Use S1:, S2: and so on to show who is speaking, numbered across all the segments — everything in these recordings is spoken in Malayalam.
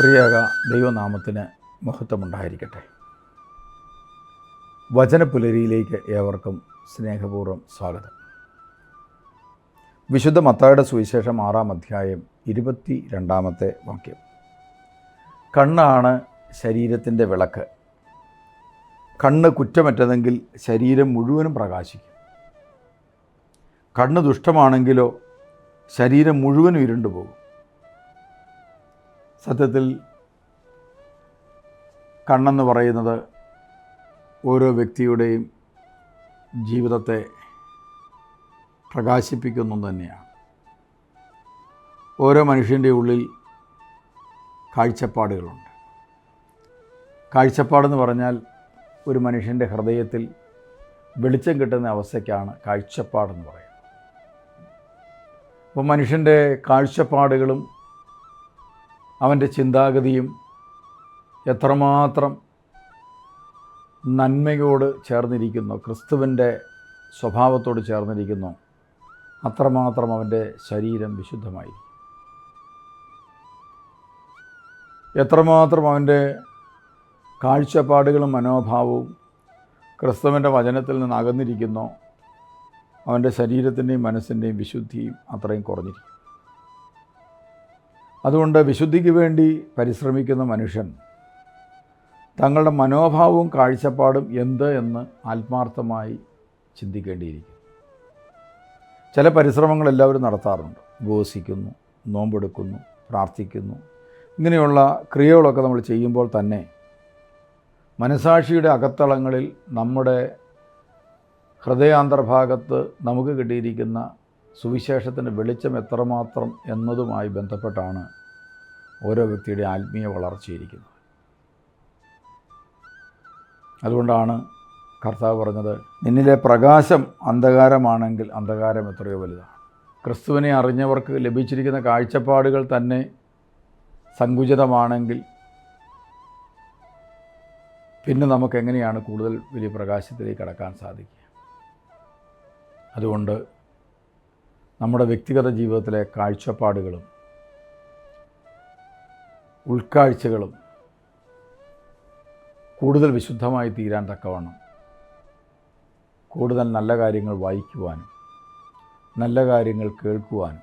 S1: ത്രിയേക ദൈവനാമത്തിന് മഹത്വമുണ്ടായിരിക്കട്ടെ. വചനപുലരിയിലേക്ക് ഏവർക്കും സ്നേഹപൂർവം സ്വാഗതം. വിശുദ്ധ മത്തായുടെ സുവിശേഷം ആറാം അധ്യായം ഇരുപത്തി രണ്ടാമത്തെ വാക്യം. കണ്ണാണ് ശരീരത്തിന്റെ വിളക്ക്. കണ്ണ് കുറ്റമറ്റതെങ്കിൽ ശരീരം മുഴുവനും പ്രകാശിക്കും. കണ്ണ് ദുഷ്ടമാണെങ്കിലോ ശരീരം മുഴുവനും ഇരുണ്ടു പോകും സത്യത്തിൽ കണ്ണെന്ന് പറയുന്നത് ഓരോ വ്യക്തിയുടെയും ജീവിതത്തെ പ്രകാശിപ്പിക്കുന്നു തന്നെയാണ്. ഓരോ മനുഷ്യന്റെ ഉള്ളിൽ കാഴ്ചപ്പാടുകളുണ്ട്. കാഴ്ചപ്പാടെന്ന് പറഞ്ഞാൽ ഒരു മനുഷ്യന്റെ ഹൃദയത്തിൽ വെളിച്ചം കിട്ടുന്ന അവസ്ഥയ്ക്കാണ് കാഴ്ചപ്പാടെന്ന് പറയുന്നത്. അപ്പോൾ മനുഷ്യന്റെ കാഴ്ചപ്പാടുകളും അവന്റെ ചിന്താഗതിയും എത്രമാത്രം നന്മയോട് ചേർന്നിരിക്കുന്നു ക്രിസ്തുവിന്റെ സ്വഭാവത്തോട് ചേർന്നിരിക്കുന്നു അത്രമാത്രം അവന്റെ ശരീരം വിശുദ്ധമായിരിക്കും. എത്രമാത്രം അവന്റെ കാഴ്ചപ്പാടുകളും മനോഭാവവും ക്രിസ്തുവിന്റെ വചനത്തിൽ നിന്ന് അകന്നിരിക്കുന്നു അവന്റെ ശരീരത്തിന്റെയും മനസ്സിന്റെയും വിശുദ്ധിയും അത്രയും കുറഞ്ഞിരിക്കും അതുകൊണ്ട് വിശുദ്ധിക്ക് വേണ്ടി പരിശ്രമിക്കുന്ന മനുഷ്യൻ തങ്ങളുടെ മനോഭാവവും കാഴ്ചപ്പാടും എന്ത് എന്ന് ആത്മാർത്ഥമായി ചിന്തിക്കേണ്ടിയിരിക്കും ചില പരിശ്രമങ്ങൾ എല്ലാവരും നടത്താറുണ്ട്. ഉപവസിക്കുന്നു നോമ്പെടുക്കുന്നു പ്രാർത്ഥിക്കുന്നു. ഇങ്ങനെയുള്ള ക്രിയകളൊക്കെ നമ്മൾ ചെയ്യുമ്പോൾ തന്നെ മനസാക്ഷിയുടെ അകത്തളങ്ങളിൽ നമ്മുടെ ഹൃദയാന്തർഭാഗത്ത് നമുക്ക് കിട്ടിയിരിക്കുന്ന സുവിശേഷത്തിന്റെ വെളിച്ചം എത്രമാത്രം എന്നതുമായി ബന്ധപ്പെട്ടാണ് ഓരോ വ്യക്തിയുടെ ആത്മീയ വളർച്ചയിരിക്കുന്നത് അതുകൊണ്ടാണ് കർത്താവ് പറഞ്ഞത് നിന്നിലെ പ്രകാശം അന്ധകാരമാണെങ്കിൽ അന്ധകാരം എത്രയോ വലുതാണ്. ക്രിസ്തുവിനെ അറിഞ്ഞവർക്ക് ലഭിച്ചിരിക്കുന്ന കാഴ്ചപ്പാടുകൾ തന്നെ സങ്കുചിതമാണെങ്കിൽ പിന്നെ നമുക്ക് എങ്ങനെയാണ് കൂടുതൽ വലിയ പ്രകാശത്തിലേക്ക് കടക്കാൻ സാധിക്കുക? അതുകൊണ്ട് നമ്മുടെ വ്യക്തിഗത ജീവിതത്തിലെ കാഴ്ചപ്പാടുകളും ഉൾക്കാഴ്ചകളും കൂടുതൽ വിശുദ്ധമായി തീരാൻ തക്കവണ്ണം കൂടുതൽ നല്ല കാര്യങ്ങൾ വായിക്കുവാനും നല്ല കാര്യങ്ങൾ കേൾക്കുവാനും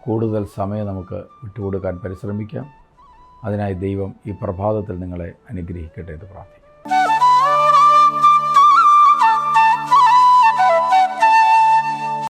S1: കൂടുതൽ സമയം നമുക്ക് വിട്ടുകൊടുക്കാൻ പരിശ്രമിക്കാം. അതിനായി ദൈവം ഈ പ്രഭാതത്തിൽ നിങ്ങളെ അനുഗ്രഹിക്കട്ടെ എന്ന് പ്രാർത്ഥിക്കും